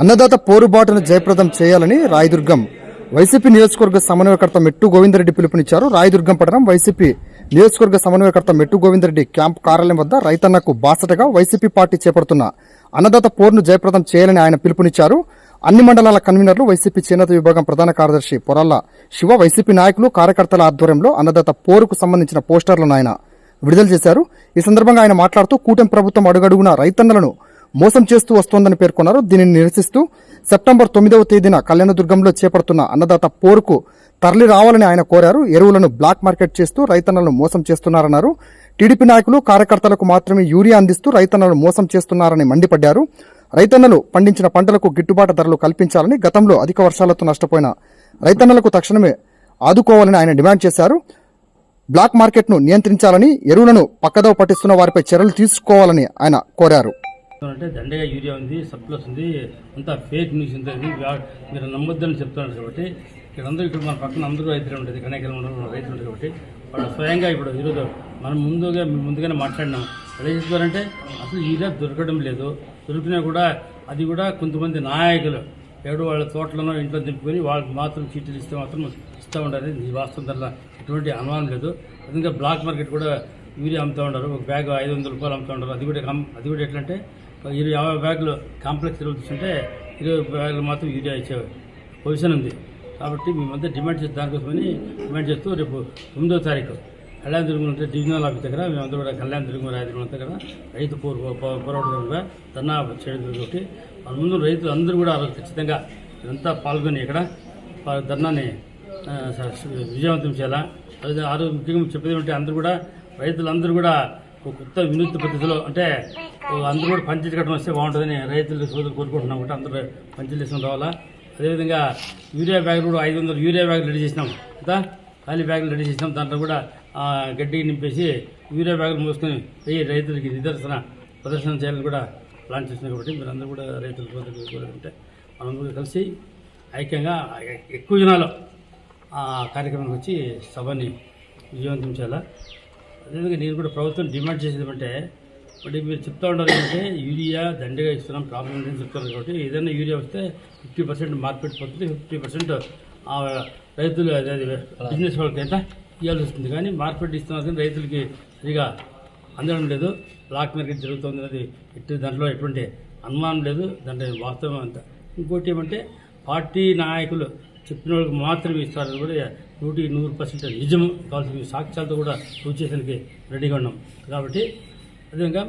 అన్నదాత పోరుబాటును జయప్రదం చేయాలని రాయదుర్గం వైసీపీ నియోజకవర్గ సమన్వయకర్త మెట్టు గోవిందరెడ్డి పిలుపునిచ్చారు. రాయదుర్గం పట్టణం వైసీపీ నియోజకవర్గ సమన్వయకర్త మెట్టు గోవిందరెడ్డి క్యాంప్ కార్యాలయం వద్ద రైతన్నకు బాసటగా వైసీపీ పార్టీ చేపడుతున్న అన్నదాత పోరును జయప్రదం చేయాలని ఆయన పిలుపునిచ్చారు. అన్ని మండలాల కన్వీనర్లు వైసీపీ చేనేత విభాగం ప్రధాన కార్యదర్శి పొరాల శివ వైసీపీ నాయకులు కార్యకర్తల ఆధ్వర్యంలో అన్నదాత పోరుకు సంబంధించిన పోస్టర్లను ఆయన విడుదల చేశారు. ఈ సందర్భంగా ఆయన మాట్లాడుతూ కూటమి ప్రభుత్వం అడుగడుగున రైతన్నలను మోసం చేస్తూ వస్తోందని పేర్కొన్నారు. దీనిని నిరసిస్తూ సెప్టెంబర్ తొమ్మిదవ తేదీన కళ్యాణదుర్గంలో చేపడుతున్న అన్నదాత పోరుకు తరలి రావాలని ఆయన కోరారు. ఎరువులను బ్లాక్ మార్కెట్ చేస్తూ రైతన్నలను మోసం చేస్తున్నారన్నారు. టీడీపీ నాయకులు కార్యకర్తలకు మాత్రమే యూరియా అందిస్తూ రైతన్నలను మోసం చేస్తున్నారని మండిపడ్డారు. రైతన్నలు పండించిన పంటలకు గిట్టుబాటు ధరలు కల్పించాలని గతంలో అధిక వర్షాలతో నష్టపోయిన రైతన్నలకు తక్షణమే ఆదుకోవాలని ఆయన డిమాండ్ చేశారు. బ్లాక్ మార్కెట్ను నియంత్రించాలని ఎరువులను పక్కదవ పట్టిస్తున్న వారిపై చర్యలు తీసుకోవాలని ఆయన కోరారు. అంటే దండగా యూరియా ఉంది సప్లస్ ఉంది అంతా ఫేక్ న్యూస్ ఉంది. అది మీరు నమ్మొద్దని చెప్తున్నారు కాబట్టి ఇక్కడ అందరూ ఇక్కడ మన పక్కన అందరూ రైతులు ఉంటుంది కనేకల ఉండరు రైతులు ఉంటుంది కాబట్టి వాళ్ళు స్వయంగా ఇప్పుడు ఈరోజు మనం ముందుగా ముందుగానే మాట్లాడినాం. ఎలా చెప్తారంటే అసలు యూరియా దొరకడం లేదు. దొరికినా కూడా అది కూడా కొంతమంది నాయకులు ఎవడు వాళ్ళ తోటలను ఇంట్లో దింపుకొని వాళ్ళకి మాత్రం చీటీలు ఇస్తే మాత్రం ఇస్తూ ఉండాలి. ఈ వాస్తవం దాంట్లో ఎటువంటి అనుమానం లేదు. అదేవిధంగా బ్లాక్ మార్కెట్ కూడా యూరియా అమ్ముతూ ఉంటారు ఒక బ్యాగ్ ఐదు వందల రూపాయలు అమ్ముతూ ఉంటారు అది కూడా అది కూడా ఎట్లా అంటే ఇరవై యాభై బ్యాగులు కాంప్లెక్స్ ఎరువులు తీసుకుంటే ఇరవై బ్యాగులు మాత్రం యూరియా ఇచ్చే పొజిషన్ ఉంది. కాబట్టి మేమంతా డిమాండ్ చేసి దానికోసమని డిమాండ్ చేస్తూ రేపు తొమ్మిదో తారీఖు కళ్యాణ దుర్గం అంటే డివిజనల్ ఆఫీస్ దగ్గర మేమందరూ కూడా కళ్యాణ దుర్గం రాయదుర్గం అంతా కదా రైతు పోరు పోరాటంగా ధర్నా చేయడం ఒకటి మన ముందు రైతులు అందరూ కూడా ఖచ్చితంగా ఇదంతా పాల్గొని ఇక్కడ పా- ధర్నాని స- విజయవంతం చేయాలా? అదే ఆరోగ్యంగా చెప్పేది ఉంటే అందరూ కూడా రైతులందరూ కూడా ఒక కొత్త వినూత్న పద్ధతిలో అంటే అందరూ కూడా పంచాయతీ కట్టడం వస్తే బాగుంటుందని రైతులు సోదరులు కోరుకుంటున్నాం కాబట్టి అందరూ పంచాయతీ తీసుకుని రావాలా అదేవిధంగా యూరియా బ్యాగులు కూడా ఐదు వందలు యూరియా బ్యాగులు రెడీ చేసినాం. అంతా ఖాళీ బ్యాగులు రెడీ చేసినాం. దాంట్లో కూడా గడ్డి నింపేసి యూరియా బ్యాగులు మోసుకొని పోయి రైతులకి నిదర్శన ప్రదర్శన చేయాలని కూడా ప్లాన్ చేసినాం కాబట్టి మీరు అందరూ కూడా రైతుల సోదరులు కోరుకుంటే మనందరూ కలిసి ఐక్యంగా ఎక్కువ జనాలు ఆ కార్యక్రమానికి వచ్చి సభని విజయవంతం చేయాలా? అదేవిధంగా నేను కూడా ప్రభుత్వం డిమాండ్ చేసేది అంటే మరి మీరు చెప్తా ఉండాలి అంటే యూరియా దండగా ఇస్తున్నాం ప్రాబ్లం ఉందని చెప్తున్నారు కాబట్టి. ఏదైనా యూరియా వస్తే ఫిఫ్టీ పర్సెంట్ మార్కెట్ పోతుంది ఫిఫ్టీ పర్సెంట్ రైతులు అదే బిజినెస్ వాళ్ళకి అయితే ఇవ్వాల్సి వస్తుంది. కానీ మార్కెట్ ఇస్తున్నారు కానీ రైతులకి సరిగా అందడం లేదు. బ్లాక్ మార్కెట్ జరుగుతుంది అనేది ఎట్టి దాంట్లో ఎటువంటి అనుమానం లేదు. దాంట్లో వాస్తవం అంత. ఇంకోటి ఏమంటే పార్టీ నాయకులు చెప్పిన వాళ్ళకి మాత్రమే ఇస్తారు కూడా నూటికి నూరు పర్సెంట్ నిజం. కావాల్సిన సాక్ష్యాలతో కూడా ప్రూవ్ రెడీగా ఉన్నాం. కాబట్టి అదేవిధంగా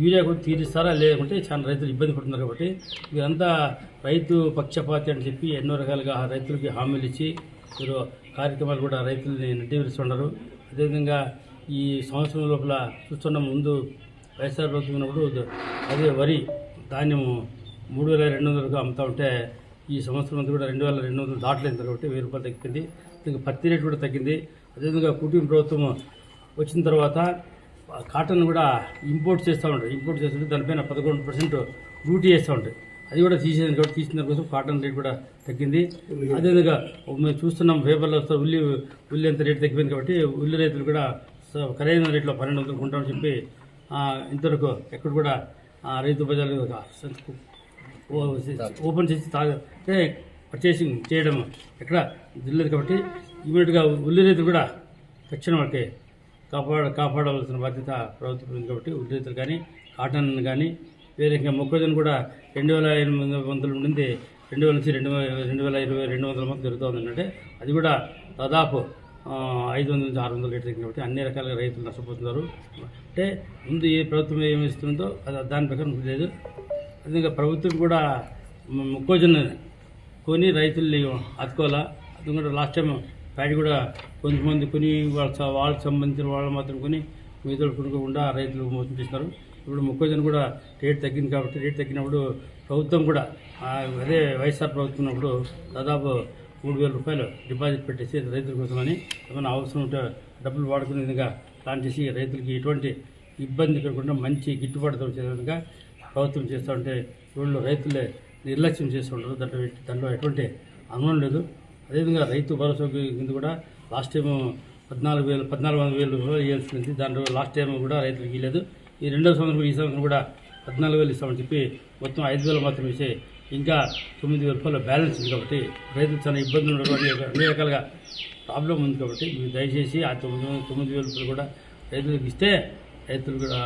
యూరియా కూడా తీరుస్తారా లేకుంటే చాలా రైతులు ఇబ్బంది పడుతున్నారు కాబట్టి మీరంతా రైతు పక్షపాతి అని చెప్పి ఎన్నో రకాలుగా రైతులకి హామీలు ఇచ్చి మీరు కార్యక్రమాలు కూడా రైతుల్ని నిర్దేశిస్తున్నారు అదేవిధంగా ఈ సంవత్సరం లోపల చూస్తున్న ముందు వైఎస్ఆర్ ప్రభుత్వం ఉన్నప్పుడు అదే వరి ధాన్యము మూడు వేల రెండు వందలకు అమ్ముతా ఉంటే ఈ సంవత్సరం అంతా కూడా రెండు వేల రెండు వందలు దాటలేదు కాబట్టి వెయ్యి రూపాయలు తగ్గింది. ఇంకా పత్తి రేటు కూడా తగ్గింది. అదేవిధంగా కుటుంబ ప్రభుత్వం వచ్చిన తర్వాత కాటన్ కూడా ఇంపోర్ట్ చేస్తూ ఉంటారు ఇంపోర్ట్ చేస్తుంటే దానిపైన పదకొండు పర్సెంట్ డ్యూటీ చేస్తూ ఉంటాయి అది కూడా తీసేది కాబట్టి తీసిన దానికోసం కాటన్ రేట్ కూడా తగ్గింది. అదేవిధంగా మేము చూస్తున్నాం పేపర్లో వస్తే ఉల్లి ఉల్లి అంత రేటు తగ్గిపోయింది కాబట్టి ఉల్లి రైతులు కూడా ఖరీదైన రేట్లో పన్నెండు వందలు కొంటామని చెప్పి ఇంతవరకు ఎక్కడ కూడా రైతు బజార్లు ఓపెన్ చేసి తాగితే పర్చేసింగ్ చేయడం ఎక్కడ దిల్లదు కాబట్టి ఇమీడియట్గా ఉల్లి రైతులు కూడా తక్షణం వాళ్ళకి కాపాడ కాపాడవలసిన బాధ్యత ప్రభుత్వం ఉంది కాబట్టి ఉద్యోగులు కానీ కాటన్ కానీ వేరే ఇంకా మొక్కజొన్న కూడా రెండు వేల ఎనిమిది వందల నుండి రెండు వేల నుంచి రెండు వేల రెండు వేల ఇరవై రెండు వందల మంది జరుగుతుంది. అంటే అది కూడా దాదాపు ఐదు వందల నుంచి ఆరు వందల లీటర్లు కాబట్టి అన్ని రకాలుగా రైతులు నష్టపోతున్నారు. అంటే ముందు ఏ ప్రభుత్వం ఏమి ఇస్తుందో అది దాని ప్రకారం లేదు. అదేవిధంగా ప్రభుత్వం కూడా మొక్కజొన్న కొని రైతుల్ని అతుకోవాలా అది కూడా లాస్ట్ టైం ప్యాడీ కూడా కొంతమంది కొని వాళ్ళ వాళ్ళకి సంబంధించిన వాళ్ళు మాత్రం కొని మిగతా కొనుక్కోకుండా రైతులు మోసం చేస్తున్నారు. ఇప్పుడు మొక్కజొన్న కూడా రేట్ తగ్గింది కాబట్టి రేట్ తగ్గినప్పుడు ప్రభుత్వం కూడా అదే వైఎస్ఆర్ ప్రభుత్వం ఉన్నప్పుడు దాదాపు మూడు వేల రూపాయలు డిపాజిట్ పెట్టేసి రైతుల కోసమని ఏమైనా అవసరం ఉంటే డబ్బులు వాడుకునే విధంగా ప్లాన్ చేసి రైతులకి ఎటువంటి ఇబ్బంది కలగకుండా మంచి గిట్టుబాటు వచ్చే విధంగా ప్రభుత్వం చేస్తూ ఉంటే వీళ్ళు రైతులే నిర్లక్ష్యం చేస్తూ ఉంటారు. దాంట్లో దాంట్లో ఎటువంటి అనుమానం లేదు. అదేవిధంగా రైతు భరోసా కింద కూడా లాస్ట్ టైం పద్నాలుగు వేలు పద్నాలుగు వందల వేలు రూపాయలు ఇవ్వాల్సింది దాంట్లో లాస్ట్ టైం కూడా రైతులకు ఇవ్వలేదు ఈ రెండో సంవత్సరం ఈ సంవత్సరం కూడా పద్నాలుగు వేలు ఇస్తామని చెప్పి మొత్తం ఐదు వేలు మాత్రం ఇచ్చే ఇంకా తొమ్మిది వేల రూపాయల బ్యాలెన్స్ ఉంది కాబట్టి రైతులు చాలా ఇబ్బందులు ఉండడం అన్ని రకాలుగా ప్రాబ్లం ఉంది కాబట్టి మీరు దయచేసి ఆ తొమ్మిది తొమ్మిది వేల రూపాయలు కూడా రైతులకు ఇస్తే రైతులు కూడా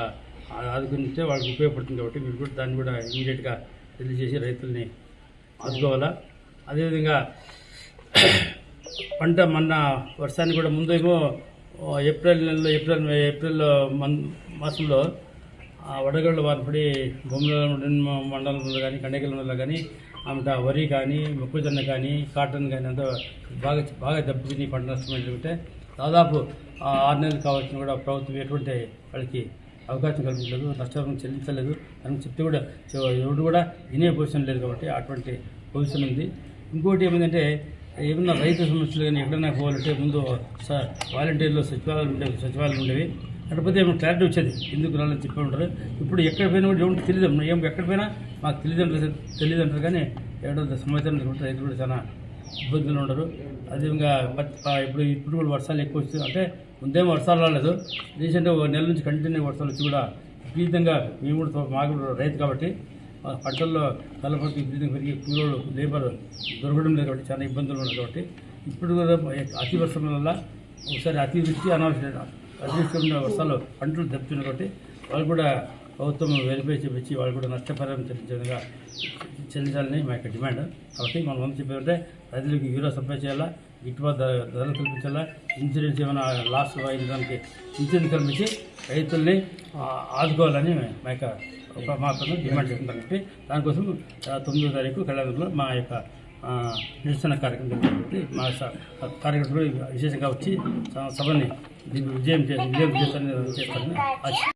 ఆ- ఆదుకుంటే వాళ్ళకి ఉపయోగపడుతుంది కాబట్టి మీరు కూడా దాన్ని కూడా ఇమీడియట్గా తెలియజేసి రైతుల్ని ఆదుకోవాలా? అదేవిధంగా పంట మొన్న వర్షాన్ని కూడా ముందేమో ఏప్రిల్ నెలలో ఏప్రిల్ ఏప్రిల్ మన్ మాసంలో వడగళ్ళు వారిపడి బొమ్మల మండలంలో కానీ కండకలంలో కానీ అంత వరి కానీ మొక్కజొన్న కానీ కాటన్ కానీ అంతా బాగా బాగా దెబ్బతిని పంట నష్టం ఏంటంటే దాదాపు ఆరు నెలలు కావాల్సిన కూడా ప్రభుత్వం ఎటువంటి వాళ్ళకి అవకాశం కల్పించలేదు నష్టం చెల్లించలేదు. అని చెప్తే కూడా ఎవరు కూడా వినే పొజిషన్ లేదు కాబట్టి అటువంటి పొజిషన్ ఉంది. ఇంకోటి ఏమైందంటే ఏమన్నా రైతు సమస్యలు కానీ ఎక్కడైనా పోవాలంటే ముందు స- వాలంటీర్లో సచివాలయాలు ఉండేవి సచివాలయాలు ఉండేవి. అక్కడిపోతే ఏమైనా క్లారిటీ వచ్చేది. ఎందుకు రాలని చెప్పి ఉంటారు. ఇప్పుడు ఎక్కడ పోయినా కూడా ఏమంటే తెలియదు. ఏం ఎక్కడ పోయినా మాకు తెలియదు తెలియదంటారు తెలియదు అంటారు కానీ ఏడో సమాచారం రైతులు కూడా చాలా ఇబ్బందులు ఉండరు అదేవిధంగా ఇప్పుడు ఇప్పుడు కూడా వర్షాలు ఎక్కువ వస్తుంది అంటే ముందేమో వర్షాలు రాలేదు. రీసెంట్గా ఒక నెల నుంచి కంటిన్యూ వర్షాలు వచ్చి కూడా విపరీతంగా మేము కూడా మాకు రైతు కాబట్టి పంటల్లో కలపతి విపరీతంగా పెరిగి కూలోళ్ళు లేబర్ దొరకడం లేదు కాబట్టి చాలా ఇబ్బందులు ఉన్నాయి కాబట్టి ఇప్పుడు కూడా అతి వర్షం వల్ల ఒకసారి అతివృష్టి అనావశ్యక అతివృష్టి వర్షాలు పంటలు దెబ్బతున్నాయి కాబట్టి వాళ్ళు కూడా ప్రభుత్వం వెరిఫై చేపించి వాళ్ళు కూడా నష్టపరిహారం చెల్లించే చెల్లించాలని మా యొక్క డిమాండ్. కాబట్టి మనం ముందు చెప్పేదంటే రైతులకు యూరియా సప్లై చేయాలా గిట్టుబాటు ధరలు కల్పించాలా ఇన్సూరెన్స్ ఏమైనా లాస్ అయిన దానికి ఇన్సూరెన్స్ కల్పించి రైతుల్ని ఆదుకోవాలని మా యొక్క ఒక మా డిమాండ్ చేస్తున్నాం కాబట్టి దానికోసం తొమ్మిదో తారీఖు కళ్యాణంలో మా యొక్క నిరసన కార్యక్రమం జరిగింది మా కార్యకర్తలు విశేషంగా వచ్చి సభని విజయం విజయం చేస్తారని చేస్తారని